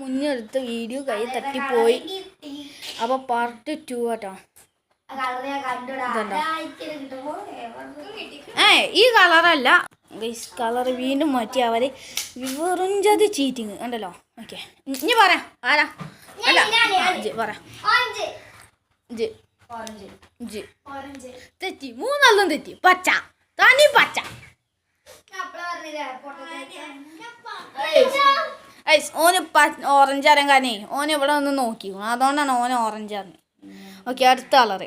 മുന്നെടുത്ത video കൈ തട്ടിപ്പോയി. അപ്പോൾ part two കേട്ടോ. ഏ ഈ കളറല്ല കളർ വീണ്ടും മാറ്റി അവർ വിവറിഞ്ചത് ചീറ്റിങ് ഉണ്ടല്ലോ? ഓക്കെ ഇനി പറയാം ആരാ? അല്ല. ജി പറ. ജി. ജി. തെറ്റി. മൂന്നാളും തെറ്റി. പച്ച. തനി ഐസ് ഓന് ഓറഞ്ച് അരങ്കാനേ ഓന് ഇവിടെ ഒന്ന് നോക്കി. അതുകൊണ്ടാണ് ഓന് ഓറഞ്ച് അറിഞ്ഞത് ഓക്കെ അടുത്ത കളറ്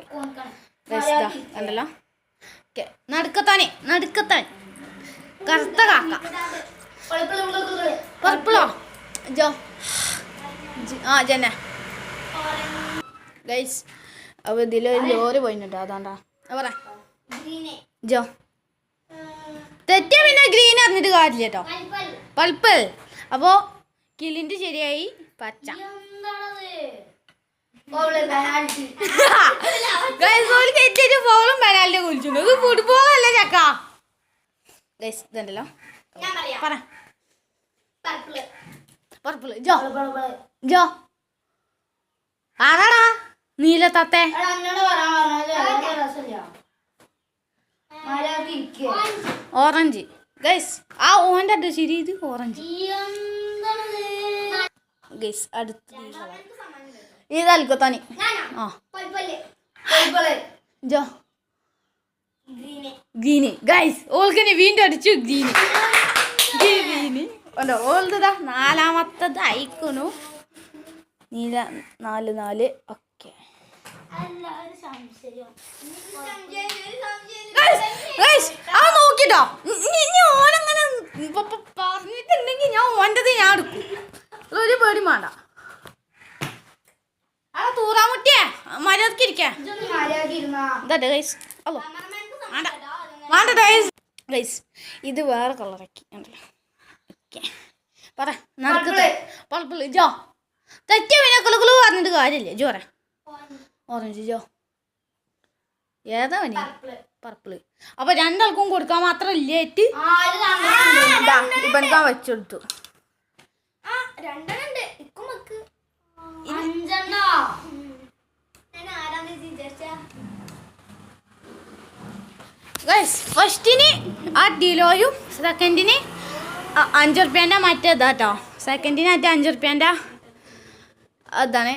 കണ്ടല്ലോ? ഓക്കെ നടുക്കത്താനേ നടുക്കത്താൻ. കറുത്ത കാക്ക. പർപ്പിളോ ജോ. ആ ജന ഗൈസ് അപ്പോൾ ഇതിൽ ലോറി പോയിട്ടുണ്ട്. അതാണ്ടാ. പറ. ജോ. തെറ്റാ പിന്നെ ഗ്രീൻ അറിഞ്ഞിട്ട് കാര്യമില്ല കേട്ടോ. പൾപ്പ് അപ്പോൾ കിളിന്റെ ശരിയായി പച്ച. കുലിച്ചു ഇത് ഫുട്ബോൾ അല്ല ചക്ക. ഇതുണ്ടല്ലോ. പറ. ജോ. ജോ. ആരാടാ? നീല തത്തെ. ഓറഞ്ച് ഗൈസ് ആ ഓന്റെ അഡ്രസ് ശരി ഇത് ഓറഞ്ച് ഗൈസ് അടുത്ത ഇത് തനി? ആ. ജോ. ഗ്രീന് ഗൈസ് ഓൾക്കിനി വീണ്ടും അടിച്ചു ഗ്രീന് ഗ്രീന് ഓൾതാ നാലാമത്തത് അയക്കണു. നീല നാല് നാല്. ഓക്കെ. പറഞ്ഞിട്ടുണ്ടെങ്കിൽ ഞാൻ ഓന്റെത് ഞാൻ എടുക്കും. പേടി വേണ്ട ആ തൂറാമുട്ടിയേ മര്യാദയ്ക്ക് ഇരിക്കേ. ഗൈസ് അല്ലോ. വേണ്ട. വേണ്ട ഗൈസ് ഗൈസ് ഇത് വേറെ കളറാക്കി ഓക്കെ. പറ നടക്കത്തെ പൾപ്പിൾ ജോ തെറ്റിയ പിന്നെ കുളുകുളു പറഞ്ഞിട്ട് കാര്യമില്ല. ജോ പറ. ഓറഞ്ച് ജോ ഏതാ പനി പർപ്പിൾ അപ്പൊ രണ്ടാൾക്കും കൊടുക്കാൻ മാത്രം ഇല്ലേറ്റ് ഇപ്പൊ വെച്ചെടുത്തു. ഗൈസ് ഫസ്റ്റിന് ആ ഡിലോയും സെക്കൻഡിന് അഞ്ച് റുപ്യേന്റെ മറ്റേ കേട്ടോ സെക്കൻഡിന് മറ്റേ അഞ്ച് റുപ്യേന്റെ അതാണ്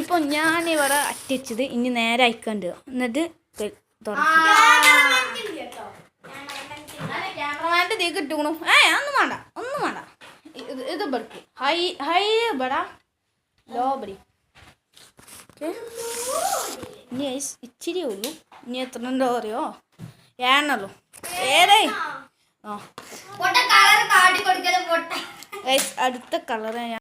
ഇപ്പോൾ ഞാൻ ഇവിടെ അറ്റിച്ചത് ഇനി നേരെ അയക്കണ്ട്. എന്നിട്ട് ക്യാമറമാന്റെ തീ കിട്ടുകണു ഏ ഒന്നും വേണ്ട. ഒന്നും വേണ്ട. ഇത് ബെടുക്ക് ഹൈ ഹൈ ബടാ ലോ ബടി ഇനി ഇച്ചിരി ഉള്ളൂ. ഇനി എത്ര ഉണ്ടോ അറിയോ? ഏണ്ണുള്ളൂ ഏതേ? ആ. അടുത്ത കളറ് ഞാൻ